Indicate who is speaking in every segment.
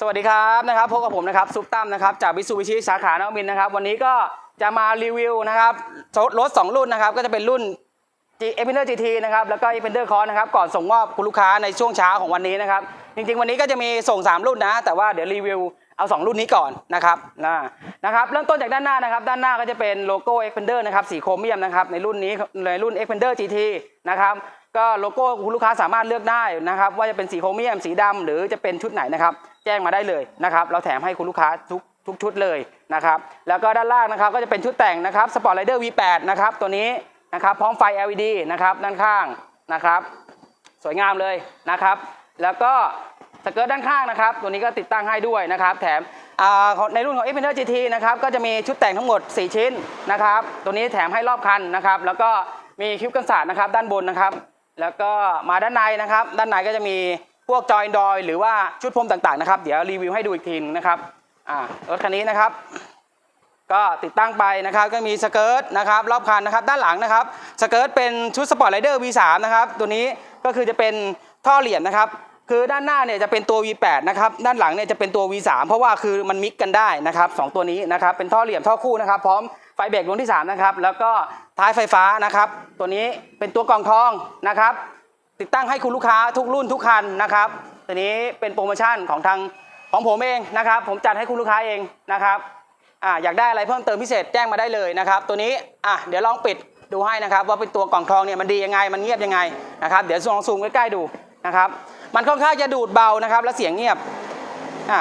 Speaker 1: สวัสดีครับนะครับพบกับผมนะครับซุปตั้มนะครับจากบิสูบิชิสาขานวมินนะครับ วันนี้ก็จะมารีวิวนะครับรถ 2 รุ่นนะครับ ก็จะเป็นรุ่น e p e n d e r GT นะครับแล้วก็ e p e n d e r Cross นะครับก่อนส่งมอบคุณลูกค้าในช่วงเช้าของวันนี้นะครับ จริงๆ วันนี้ก็จะมีส่ง 3 รุ่นนะ แต่ว่าเดี๋ยวรีวิวเอา 2 รุ่นนี้ก่อนนะครับนะนะครับเริ่มต้นจากด้านหน้านะครับ ด้านหน้าก็จะเป็นโลโก้ e p e n d e r นะครับสีโครเมียมนะครับในรุ่นนี้ในรุ่น e p e n d e r GT นะครับก็โลโก้คุณลูกค้าสามารถเลือกได้นะครับ ว่าจะเป็นสีโครเมียมสีดำหรือจะเป็นชุดไหนนะครับ แจ้งมาได้เลยนะครับ เราแถมให้คุณลูกค้าทุกทุกชุดเลยนะครับ แล้วก็ด้านล่างนะครับก็จะเป็นชุดแต่งนะครับสปอร์ตไรเดอร์ V8 นะครับตัวนี้นะครับพร้อมไฟ LED นะครับด้านข้างนะครับ สวยงามเลยนะครับ แล้วก็สเกิร์ตด้านข้างนะครับ ตัวนี้ก็ติดตั้งให้ด้วยนะครับ แถมในรุ่นของ Xpander GT นะครับก็จะมีชุดแต่งทั้งหมด 4 ชิ้นนะครับ ตัวนี้แถมให้รอบคันนะครับ แล้วก็มีคลิปกันศาสตร์นะครับ ด้านบนนะครับ แล้วก็มาด้านในนะครับ ด้านในก็จะมี พวกจอยดอยหรือว่าชุดพรมต่างๆนะครับ เดี๋ยวรีวิวให้ดูอีกทีนึงนะครับอ่ารถคันนี้นะครับ ก็ติดตั้งไปนะครับก็มีสเกิร์ตนะครับรอบคันนะครับด้านหลังนะครับสเกิร์ตเป็นชุดสปอร์ตไรเดอร์ V3 นะครับตัวนี้ก็คือจะเป็นท่อเหลี่ยมนะครับคือด้านหน้าเนี่ยจะเป็นตัว V8 นะครับ ด้านหลังเนี่ยจะเป็นตัว V3 เพราะว่าคือมันมิกกันได้นะครับสองตัวนี้นะครับ เป็นท่อเหลี่ยมท่อคู่นะครับ พร้อมไฟเบรกดวงที่3นะครับ แล้วก็ท้ายไฟฟ้านะครับ ตัวนี้เป็นตัวกล่องทองนะครับ ติดตั้งให้คุณลูกค้าทุกรุ่นทุกคันนะครับตัวนี้เป็นโปรโมชั่นของทางของผมเองนะครับ ผมจัดให้คุณลูกค้าเองนะครับอ่าอยากได้อะไรเพิ่มเติมพิเศษแจ้งมาได้เลยนะครับ ตัวนี้อะเดี๋ยวลองปิดดูให้นะครับ ว่าเป็นตัวกล่องทองเนี่ยมันดียังไงมันเงียบยังไงนะครับ เดี๋ยวลองซูมใกล้ๆดูนะครับ มันค่อนข้างจะดูดเบานะครับ และเสียงเงียบอะ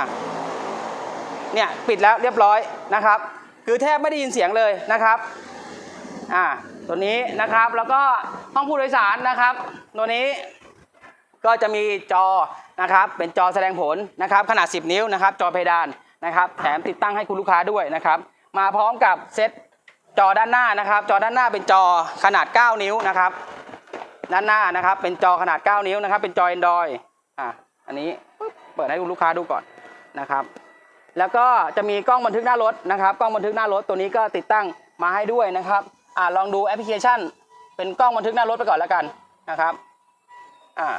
Speaker 1: เนี่ยปิดแล้วเรียบร้อยนะครับ คือแทบไม่ได้ยินเสียงเลยนะครับอ่า ตัวนี้นะครับแล้วก็ห้องผู้โดยสารนะครับ ตัวนี้ก็จะมีจอนะครับเป็นจอแสดงผลนะครับ ขนาด 10 นิ้วนะครับ จอเพดานนะครับ แถมติดตั้งให้คุณลูกค้าด้วยนะครับ มาพร้อมกับเซตจอด้านหน้านะครับ จอด้านหน้าเป็นจอขนาด 9 นิ้วนะครับ ด้านหน้านะครับเป็นจอขนาด 9 นิ้วนะครับ เป็นจอ Android อะอันนี้เปิดให้คุณลูกค้าดูก่อนนะครับ แล้วก็จะมีกล้องบันทึกหน้ารถนะครับ กล้องบันทึกหน้ารถตัวนี้ก็ติดตั้งมาให้ด้วยนะครับ อ่าลองดูแอปพลิเคชัน เป็นกล้องบันทึกหน้ารถไปก่อนแล้วกันนะครับอ่า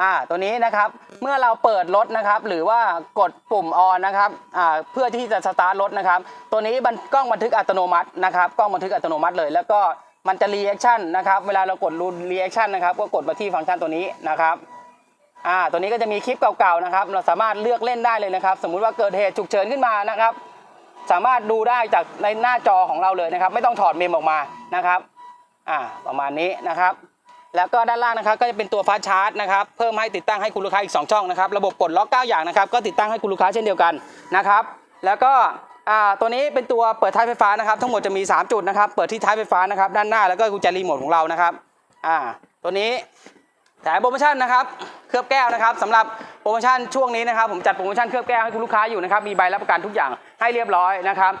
Speaker 1: อ่าตัวนี้นะครับเมื่อเราเปิดรถนะครับ หรือว่ากดปุ่มออนนะครับอ่าเพื่อที่จะสตาร์ทรถนะครับ ตัวนี้บันกล้องบันทึกอัตโนมัตินะครับกล้องบันทึกอัตโนมัติเลย แล้วก็มันจะรีแอคชั่นนะครับเวลาเรากดรูรีแอคชั่นนะครับก็กดมาที่ฟังก์ชันตัวนี้นะครับอ่าตัวนี้ก็จะมีคลิปเก่าๆนะครับ เราสามารถเลือกเล่นได้เลยนะครับ สมมุติว่าเกิดเหตุฉุกเฉินขึ้นมานะครับ สามารถดูได้จากในหน้าจอของเราเลยนะครับ ไม่ต้องถอดเมมออกมานะครับอ่าประมาณนี้นะครับ แล้วก็ด้านล่างนะครับก็จะเป็นตัวฟาชาร์จนะครับเพิ่มให้ติดตั้งให้คุณลูกค้าอีก 2 ช่องนะครับระบบปลดล็อก9อย่างนะครับก็ติดตั้งให้คุณลูกค้าเช่นเดียวกันนะครับ แล้วก็อ่าตัวนี้เป็นตัวเปิดท้ายไฟฟ้านะครับ ทั้งหมดจะมี 3 จุดนะครับ เปิดที่ท้ายไฟฟ้านะครับ ด้านหน้าแล้วก็กุญแจรีโมทของเรานะครับอ่าตัวนี้ แถมโปรโมชั่นนะครับ เคลือบแก้วนะครับสำหรับโปรโมชั่นช่วงนี้นะครับ ผมจัดโปรโมชั่นเคลือบแก้วให้คุณลูกค้าอยู่นะครับ มีใบรับประกันทุกอย่างให้เรียบร้อยนะครับ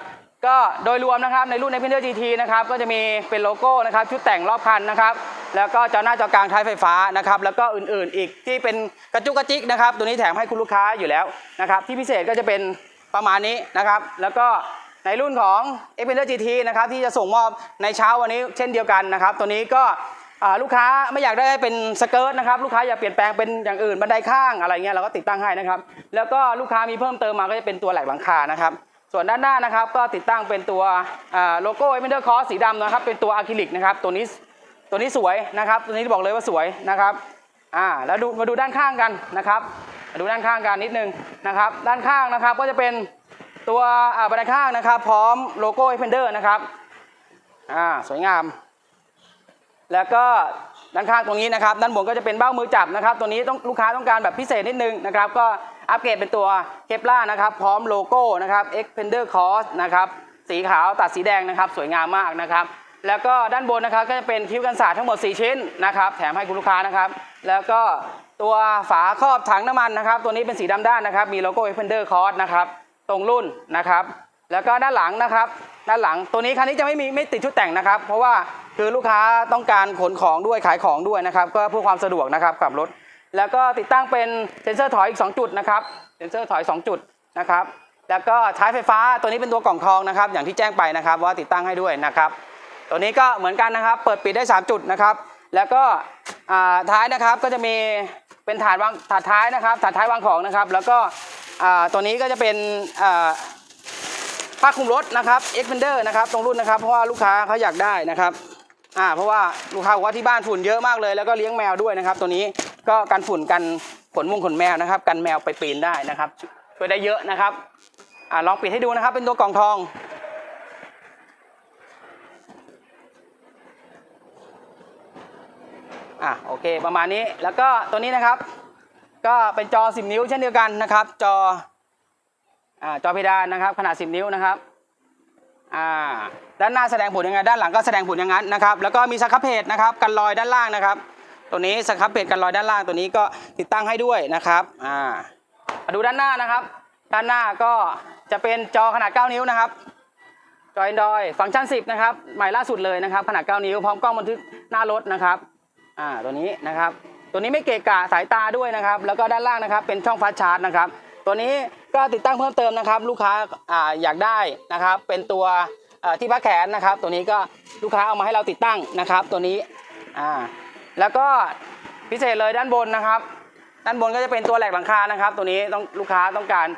Speaker 1: ก็โดยรวมนะครับในรุ่น n อ p e n d e r GT นะครับก็จะมีเป็นโลโก้นะครับชุดแต่งรอบคันนะครับแล้วก็จอหน้าจอกลางท้ายไฟฟ้านะครับแล้วก็อื่นๆ อีกที่เป็นกระจุกกระจิกนะครับ ตัวนี้แถมให้คุณลูกค้าอยู่แล้วนะครับ ที่พิเศษก็จะเป็นประมาณนี้นะครับ แล้วก็ในรุ่นของ x p e n d e r GT นะครับที่จะส่งมอบในเช้าวันนี้เช่นเดียวกันนะครับ ตัวนี้ก็ ลูกค้าไม่อยากได้เป็นสเกิร์ตนะครับลูกค้าอยากเปลี่ยนแปลงเป็นอย่างอื่นบันไดข้างอะไรเงี้ยเราก็ติดตั้งให้นะครับ แล้วก็ลูกค้ามีเพิ่มเติมมาก็จะเป็นตัวแหลกหลังคานะครับส่วนด้านหน้านะครับก็ติดตั้งเป็นตัวโลโก้เอเมนเดอร์คอสสีดำนะครับเป็นตัวอะคริลิกนะครับตัวนี้ตัวนี้สวยนะครับ ตัวนี้บอกเลยว่าสวยนะครับอ่าแล้วดูมาดูด้านข้างกันนะครับมาดูด้านข้างกันนิดนึงนะครับ ด้านข้างนะครับก็จะเป็นตัวอ่าบันไดข้างนะครับ พร้อมโลโก้เอเมนเดอร์นะครับอ่าสวยงาม แล้วก็ด้านข้างตรงนี้นะครับด้านบนก็จะเป็นเบ้ามือจับนะครับ ตัวนี้ต้องลูกค้าต้องการแบบพิเศษนิดนึงนะครับ ก็อัปเกรดเป็นตัวเคปล่านะครับ พร้อมโลโก้นะครับ Xpander Cross นะครับ สีขาวตัดสีแดงนะครับ สวยงามมากนะครับ แล้วก็ด้านบนนะครับก็จะเป็นคิ้วกันศาสตร์ทั้งหมด 4 ชิ้นนะครับ แถมให้คุณลูกค้านะครับ แล้วก็ตัวฝาครอบถังน้ำมันนะครับ ตัวนี้เป็นสีดำด้านนะครับ มีโลโก้ Xpander Cross นะครับ ตรงรุ่นนะครับ แล้วก็ด้านหลังนะครับ ด้านหลังตัวนี้คันนี้จะไม่มีไม่ติดชุดแต่งนะครับ เพราะว่าคือลูกค้าต้องการขนของด้วยขายของด้วยนะครับ ก็เพื่อความสะดวกนะครับกับรถ แล้วก็ติดตั้งเป็นเซ็นเซอร์ถอยอีก 2 จุดนะครับเซ็นเซอร์ถอย 2 จุดนะครับ แล้วก็ท้ไฟฟ้าตัวนี้เป็นตัวกล่องทองนะครับ อย่างที่แจ้งไปนะครับ ว่าติดตั้งให้ด้วยนะครับ ตัวนี้ก็เหมือนกันนะครับ เปิดปิดได้ 3 จุดนะครับ แล้วก็ท้ายนะครับก็จะมีเป็นถาดวางถาดท้ายนะครับถาดท้ายวางของนะครับ แล้วก็ตัวนี้ก็จะเป็น ผ้าคลุมรถนะครับ Xpander นะครับตรงรุ่นนะครับเพราะว่าลูกค้าเขาอยากได้นะครับอ่าเพราะว่าลูกค้าบอกว่าที่บ้านฝุ่นเยอะมากเลย แล้วก็เลี้ยงแมวด้วยนะครับ ตัวนี้ก็กันฝุ่นกันขนมุงขนแมวนะครับ กันแมวไปปีนได้นะครับ ช่วยได้เยอะนะครับอ่าลองปิดให้ดูนะครับ เป็นตัวกล่องทอง อะโอเคประมาณนี้แล้วก็ตัวนี้นะครับ ก็เป็นจอ 10 นิ้วเช่นเดียวกันนะครับ จอ จอเพดานนะครับขนาด 10 นิ้วนะครับอ่าด้านหน้าแสดงผลยังไงด้านหลังก็แสดงผลอย่างนั้นนะครับ แล้วก็มีสครับเพจนะครับกันรอยด้านล่างนะครับ ตัวนี้สครับเพจกันรอยด้านล่างตัวนี้ก็ติดตั้งให้ด้วยนะครับอ่ามาดูด้านหน้านะครับ ด้านหน้าก็จะเป็นจอขนาด 9 นิ้วนะครับจอ Android ฟังก์ชัน 10 นะครับ ใหม่ล่าสุดเลยนะครับ ขนาด 9 นิ้ว พร้อมกล้องบันทึกหน้ารถนะครับ อ่า ตัวนี้นะครับ ตัวนี้ไม่เกะกะสายตาด้วยนะครับ แล้วก็ด้านล่างนะครับ เป็นช่องฟาสชาร์จนะครับ ตัวนี้ ก็ติดตั้งเพิ่มเติมนะครับ ลูกค้าอ่าอยากได้นะครับ เป็นตัวที่พักแขนนะครับ ตัวนี้ก็ลูกค้าเอามาให้เราติดตั้งนะครับ ตัวนี้อ่าแล้วก็พิเศษเลยด้านบนนะครับ ด้านบนก็จะเป็นตัวแหลกหลังคานะครับ ตัวนี้ต้องลูกค้าต้องการ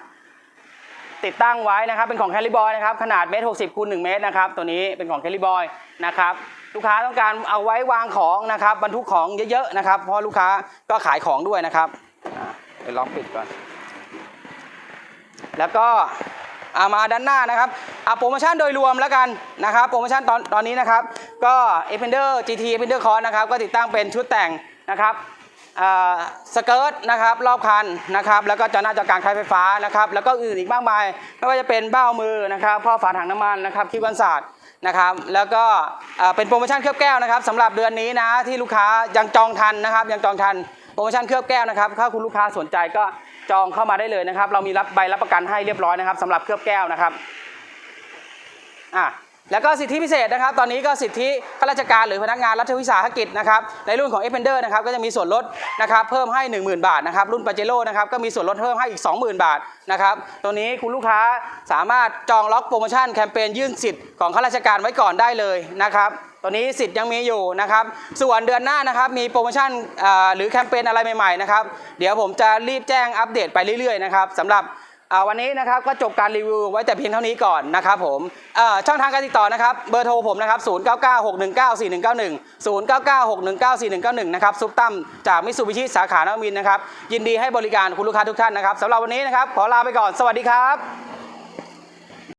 Speaker 1: ติดตั้งไว้นะครับ เป็นของแคลิบอยนะครับขนาดเมตรหกสิบคูณหนึ่งเมตรนะครับ ตัวนี้เป็นของแคลิบอยนะครับลูกค้าต้องการเอาไว้วางของนะครับบรรทุกของเยอะๆนะครับเพราะลูกค้าก็ขายของด้วยนะครับอ่าเดี๋ยวล็อกปิดก่อน แล้วก็ามาด้านหน้านะครับโปรโมชั่นโดยรวมแล้วกันนะครับโปรโมชั่นตอนตอนนี้นะครับ ก็ e p e n d e r GT e p e n d e r Cross นะครับ ก็ติดตั้งเป็นชุดแต่งนะครับสเกิร์ตนะครับรอบคันนะครับ แล้วก็จอหน้าจอกลางคล้ายไฟฟ้านะครับ แล้วก็อื่นอีกมากมายไม่ว่าจะเป็นเบ้ามือนะครับพ่อฝาถังน้ำมันนะครับคิวกันศาสตร์นะครับแล้วก็เป็นโปรโมชั่นเคลือบแก้วนะครับสำหรับเดือนนี้นะที่ลูกค้ายังจองทันนะครับยังจองทันโปรโมชั่นเคลือบแก้วนะครับถ้าคุณลูกค้าสนใจก็ จองเข้ามาได้เลยนะครับ เรามีรับใบรับประกันให้เรียบร้อยนะครับสำหรับเคลือบแก้วนะครับอะ แล้วก็สิทธิพิเศษนะครับ ตอนนี้ก็สิทธิข้าราชการหรือพนักงานรัฐวิสาหกิจนะครับ ในรุ่นของ e p e n d e r นะครับก็จะมีส่วนลดนะครับเพิ่มให้ 10,000 บาทนะครับ รุ่นปาเจโร่นะครับก็มีส่วนลดเพิ่มให้อีก 20,000 บาทนะครับตัวนี้คุณลูกค้าสามารถจองล็อกโปรโมชั่นแคมเปญยื่นสิทธิ์ของข้าราชการไว้ก่อนได้เลยนะครับตัวนี้สิทธิ์ยังมีอยู่นะครับ ส่วนเดือนหน้านะครับมีโปรโมชั่นหรือแคมเปญอะไรใหม่ๆนะครับ เดี๋ยวผมจะรีบแจ้งอัปเดตไปเรื่อยๆนะครับสำหรับ วันนี้นะครับก็จบการรีวิวไว้แต่เพียงเท่านี้ก่อนนะครับผมช่องทางการติดต่อนะครับเบอร์โทรผมนะครับ 0 9 9 6 1 9 4 1 9 1 0 9 9 6 1 9 4 1 9 1 นะครับซุปตั้มจากมิสูบิชิสาขานวมินนะครับยินดีให้บริการคุณลูกค้าทุกท่านนะครับสำหรับวันนี้นะครับขอลาไปก่อนสวัสดีครับ